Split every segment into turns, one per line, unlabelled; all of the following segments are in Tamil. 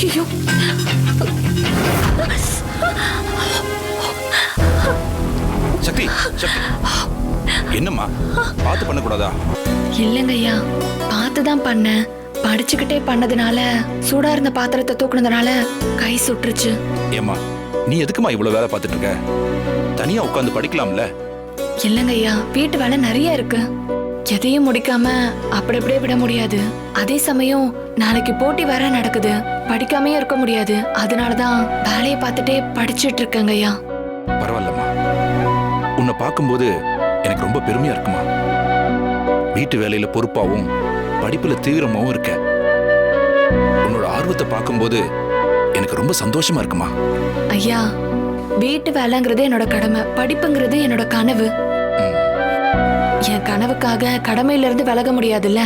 ஐயோ.
சக்தி சக்தி. என்னம்மா? பார்த்து பண்ணக்கூடாதா?
இல்லைங்க ஐயா. பார்த்து தான் பண்ணேன். படிச்சுக்கிட்டே பண்ணதுனால சூடா இருந்த பாத்திரத்தை தூக்குனதுனால கை சுட்டுருச்சு
ஏம்மா நீ எதுக்குமா இவ்வளவு வேலை பார்த்துட்டு இருக்க? தனியா உட்காந்து படிக்கலாம்ல?
இல்லைங்க ஐயா. வீட்டு வேலை நிறைய இருக்கு. எதையும் முடிக்காம அப்படி அப்படியே விட முடியாது. அதே சமயம் நாளைக்கு போட்டி வேற நடக்குது. படிக்காமயே இருக்க முடியாது. அதனாலதான் வேலையை பார்த்துட்டே படிச்சிட்டு இருக்கேங்க ஐயா.
பரவாயில்லம்மா. உன்னை பார்க்கும்போது எனக்கு ரொம்ப பெருமையா இருக்குமா? வீட்டு வேலையில பொறுப்பாவும் படிப்புல தீவிரமாவும் இருக்க. உன்னோட ஆர்வத்தை பார்க்கும்போது எனக்கு ரொம்ப சந்தோஷமா இருக்குமா?
ஐயா வீட்டு வேலைங்கிறது என்னோட கடமை. படிப்புங்கிறது என்னோட கனவு. என் கனவுக்காக கடமையில இருந்து விலக முடியாதுல்ல?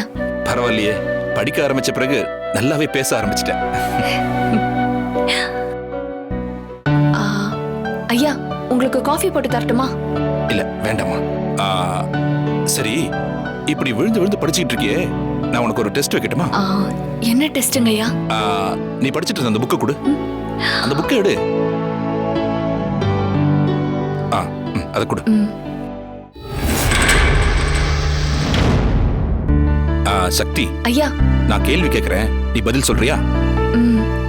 பரவாயில்லையே. படிக்க ஆரம்பிச்ச பிறகு நல்லாவே பேச ஆரம்பிச்சிட்டேன்.
ஐயா உங்களுக்கு காஃபி போட்டு தரட்டுமா?
இல்ல வேண்டாம்மா. ஆ, சரி இப்படி விழுந்து விழுந்து படிச்சுக்கிட்டு இருக்கியே நான் உனக்கு ஒரு டெஸ்ட் வைக்கட்டுமா?
என்ன டெஸ்ட்டுங்க ஐயா?
நீ படிச்சிட்டு இருந்த அந்த புக்கை கொடு. அந்த புக்கை எடு. ஆ அதை கொடு. சக்தி.
ஐயா.
நான் கேள்வி கேட்கறேன் நீ பதில் சொல்றியா?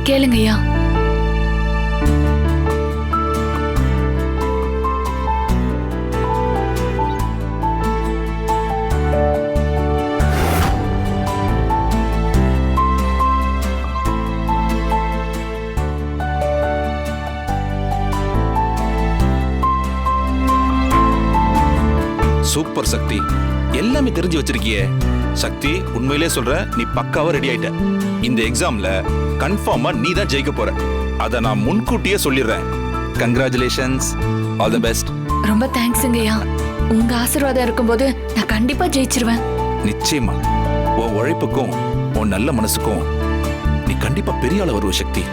கேளுங்க ஐயா.
சூப்பர் சக்தி. எல்லாமே தெரிஞ்சு வச்சிருக்கியே. சக்தி உண்மையிலே சொல்ற நீ பக்காவா ரெடி ஆயிட்ட. இந்த எக்ஸாம்ல கன்ஃபார்மா நீ தான் ஜெயிக்க போற. அத நான் முன்கூட்டியே சொல்லிடுறேன். கங்க்ராச்சுலேஷன்ஸ் ஆல் தி பெஸ்ட்
ரொம்ப தேங்க்ஸுங்க ஐயா. உங்க ஆசீர்வாதம் இருக்கும்போது நான் கண்டிப்பா ஜெயிச்சிருவேன்.
நிச்சயமா. உன் உழைப்புக்கும் உன் நல்ல மனசுக்கும் நீ கண்டிப்பா பெரிய ஆள வருவ சக்தி.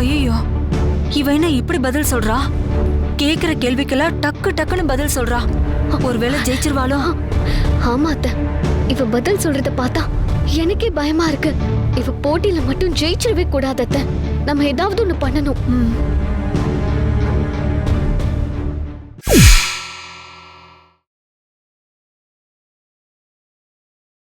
ஐயோ இவ என்ன இப்படி பதில் சொல்றா? கேக்குற கேள்விக்கெல்லாம் டக்கு டக்குன்னு பதில் சொல்றா. ஒருவேளை ஜெயிச்சிருவாளோ?
ஆமா அத்த. இவ பதில் சொல்றத பார்த்தா எனக்கே பயமா இருக்கு. இவ போட்டியில மட்டும் ஜெயிச்சிடவே கூடாது அத்த. நம்ம ஏதாவது ஒண்ணு பண்ணணும்.